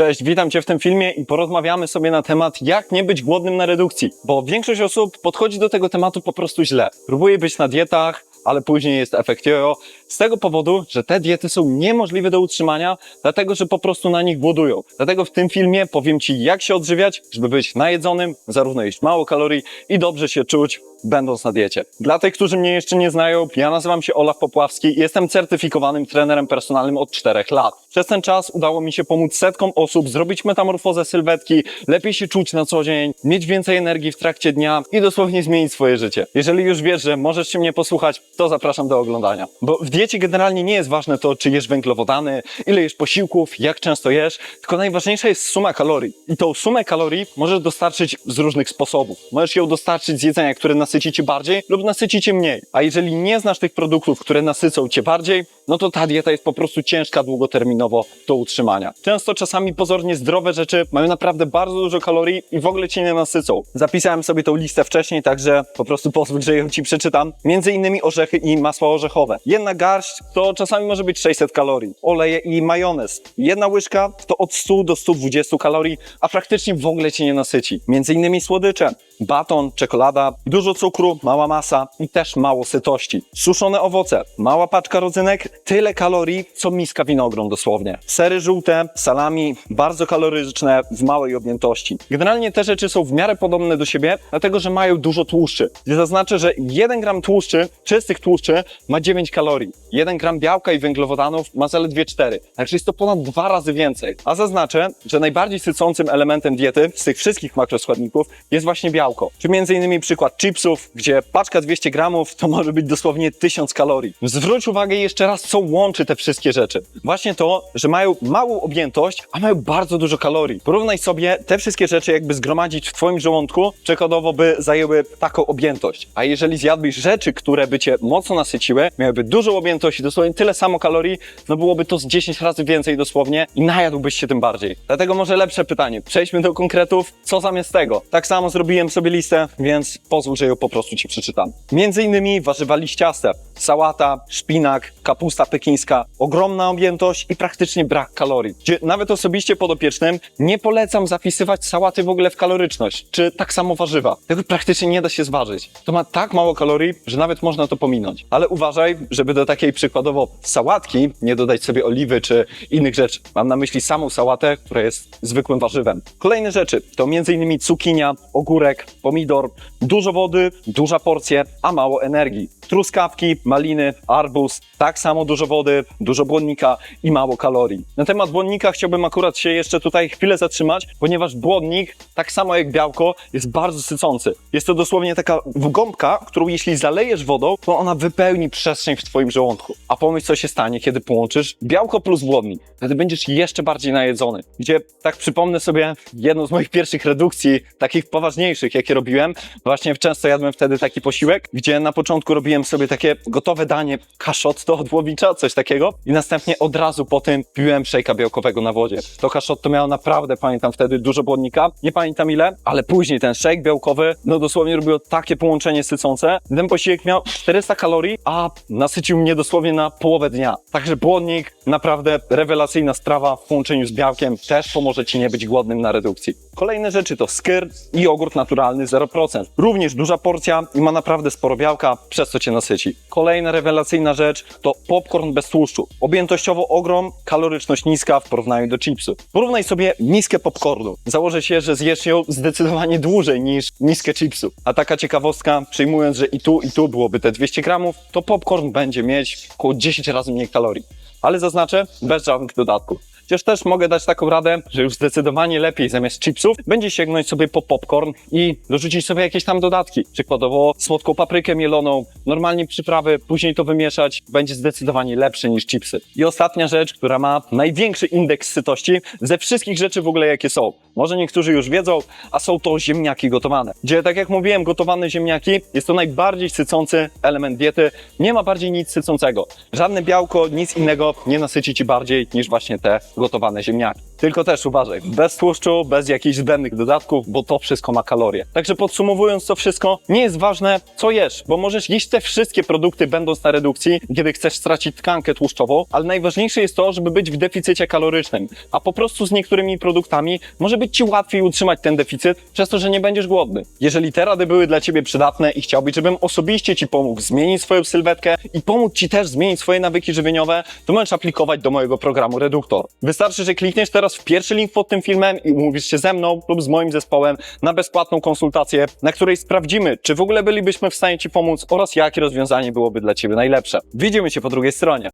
Cześć, witam Cię w tym filmie i porozmawiamy sobie na temat, jak nie być głodnym na redukcji. Bo większość osób podchodzi do tego tematu po prostu źle. Próbuje być na dietach, ale później jest efekt jojo. Z tego powodu, że te diety są niemożliwe do utrzymania, dlatego że po prostu na nich głodują. Dlatego w tym filmie powiem Ci, jak się odżywiać, żeby być najedzonym, zarówno jeść mało kalorii i dobrze się czuć, będąc na diecie. Dla tych, którzy mnie jeszcze nie znają, ja nazywam się Olaf Popławski i jestem certyfikowanym trenerem personalnym od 4 lat. Przez ten czas udało mi się pomóc setkom osób zrobić metamorfozę sylwetki, lepiej się czuć na co dzień, mieć więcej energii w trakcie dnia i dosłownie zmienić swoje życie. Jeżeli już wiesz, że możesz się mnie posłuchać, to zapraszam do oglądania. Bo w diecie generalnie nie jest ważne to, czy jesz węglowodany, ile jesz posiłków, jak często jesz, tylko najważniejsza jest suma kalorii. I tą sumę kalorii możesz dostarczyć z różnych sposobów. Możesz ją dostarczyć z jedzenia, które nasyci cię bardziej lub nasyci cię mniej. A jeżeli nie znasz tych produktów, które nasycą cię bardziej, no to ta dieta jest po prostu ciężka długoterminowo do utrzymania. Często czasami pozornie zdrowe rzeczy mają naprawdę bardzo dużo kalorii i w ogóle cię nie nasycą. Zapisałem sobie tą listę wcześniej, także po prostu pozwól, że ją ci przeczytam. Między innymi orzechy i masła orzechowe. Jedna garść to czasami może być 600 kalorii. Oleje i majonez. Jedna łyżka to od 100 do 120 kalorii, a praktycznie w ogóle cię nie nasyci. Między innymi słodycze. Baton, czekolada, dużo cukru, mała masa i też mało sytości. Suszone owoce, mała paczka rodzynek, tyle kalorii, co miska winogron dosłownie. Sery żółte, salami, bardzo kaloryczne, w małej objętości. Generalnie te rzeczy są w miarę podobne do siebie, dlatego że mają dużo tłuszczy. Gdzie zaznaczę, że 1 gram tłuszczy, czystych tłuszczy, ma 9 kalorii. 1 gram białka i węglowodanów ma zaledwie 4. Także jest to ponad dwa razy więcej. A zaznaczę, że najbardziej sycącym elementem diety z tych wszystkich makroskładników jest właśnie białko. Czy między innymi przykład gdzie paczka 200 gramów to może być dosłownie 1000 kalorii. Zwróć uwagę jeszcze raz, co łączy te wszystkie rzeczy. Właśnie to, że mają małą objętość, a mają bardzo dużo kalorii. Porównaj sobie te wszystkie rzeczy jakby zgromadzić w twoim żołądku, przykładowo by zajęły taką objętość. A jeżeli zjadłbyś rzeczy, które by cię mocno nasyciły, miałyby dużą objętość i dosłownie tyle samo kalorii, no byłoby to z 10 razy więcej dosłownie i najadłbyś się tym bardziej. Dlatego może lepsze pytanie. Przejdźmy do konkretów. Co zamiast tego? Tak samo zrobiłem sobie listę, więc pozwól, że ją po prostu ci przeczytam. Między innymi warzywa liściaste, sałata, szpinak, kapusta pekińska, ogromna objętość i praktycznie brak kalorii. Gdzie nawet osobiście podopiecznym nie polecam zapisywać sałaty w ogóle w kaloryczność, czy tak samo warzywa. Tego praktycznie nie da się zważyć. To ma tak mało kalorii, że nawet można to pominąć. Ale uważaj, żeby do takiej przykładowo sałatki nie dodać sobie oliwy czy innych rzeczy. Mam na myśli samą sałatę, która jest zwykłym warzywem. Kolejne rzeczy to m.in. cukinia, ogórek, pomidor, dużo wody, duża porcja, a mało energii. Truskawki, maliny, arbuz, tak samo dużo wody, dużo błonnika i mało kalorii. Na temat błonnika chciałbym akurat się jeszcze tutaj chwilę zatrzymać, ponieważ błonnik, tak samo jak białko, jest bardzo sycący. Jest to dosłownie taka gąbka, którą jeśli zalejesz wodą, to ona wypełni przestrzeń w twoim żołądku. A pomyśl, co się stanie, kiedy połączysz białko plus błonnik. Wtedy będziesz jeszcze bardziej najedzony. Gdzie, tak przypomnę sobie, jedną z moich pierwszych redukcji, takich poważniejszych, jakie robiłem, właśnie często jadłem wtedy taki posiłek, gdzie na początku robiłem sobie takie gotowe danie, kaszotto od łowicza, coś takiego i następnie od razu po tym piłem szejka białkowego na wodzie. To kaszotto miało naprawdę, pamiętam wtedy, dużo błonnika, nie pamiętam ile, ale później ten szejk białkowy, no dosłownie robiło takie połączenie sycące. Ten posiłek miał 400 kalorii, a nasycił mnie dosłownie na połowę dnia. Także błonnik, naprawdę rewelacyjna strawa w połączeniu z białkiem, też pomoże Ci nie być głodnym na redukcji. Kolejne rzeczy to skyr i jogurt naturalny 0%. Również duża porcja i ma naprawdę sporo białka, przez co Cię nasyci. Kolejna rewelacyjna rzecz to popcorn bez tłuszczu. Objętościowo ogrom, kaloryczność niska w porównaniu do chipsów. Porównaj sobie miskę popcornu. Założę się, że zjesz ją zdecydowanie dłużej niż miskę chipsów. A taka ciekawostka, przyjmując, że i tu, i tu byłoby te 200 gramów, to popcorn będzie mieć około 10 razy mniej kalorii. Ale zaznaczę, bez żadnych dodatków. Chociaż też mogę dać taką radę, że już zdecydowanie lepiej zamiast chipsów będzie sięgnąć sobie po popcorn i dorzucić sobie jakieś tam dodatki. Przykładowo słodką paprykę mieloną, normalnie przyprawy, później to wymieszać, będzie zdecydowanie lepsze niż chipsy. I ostatnia rzecz, która ma największy indeks sytości ze wszystkich rzeczy w ogóle jakie są. Może niektórzy już wiedzą, a są to ziemniaki gotowane. Gdzie tak jak mówiłem, gotowane ziemniaki jest to najbardziej sycący element diety. Nie ma bardziej nic sycącego. Żadne białko, nic innego nie nasyci ci bardziej niż właśnie te gotowane ziemniaki. Tylko też uważaj, bez tłuszczu, bez jakichś zbędnych dodatków, bo to wszystko ma kalorie. Także podsumowując to wszystko, nie jest ważne co jesz, bo możesz jeść te wszystkie produkty będąc na redukcji, kiedy chcesz stracić tkankę tłuszczową, ale najważniejsze jest to, żeby być w deficycie kalorycznym, a po prostu z niektórymi produktami może być Ci łatwiej utrzymać ten deficyt, przez to, że nie będziesz głodny. Jeżeli te rady były dla Ciebie przydatne i chciałbyś, żebym osobiście Ci pomógł zmienić swoją sylwetkę i pomóc Ci też zmienić swoje nawyki żywieniowe, to możesz aplikować do mojego programu Reduktor. Wystarczy, że klikniesz teraz w pierwszy link pod tym filmem i umówisz się ze mną lub z moim zespołem na bezpłatną konsultację, na której sprawdzimy, czy w ogóle bylibyśmy w stanie Ci pomóc oraz jakie rozwiązanie byłoby dla Ciebie najlepsze. Widzimy się po drugiej stronie.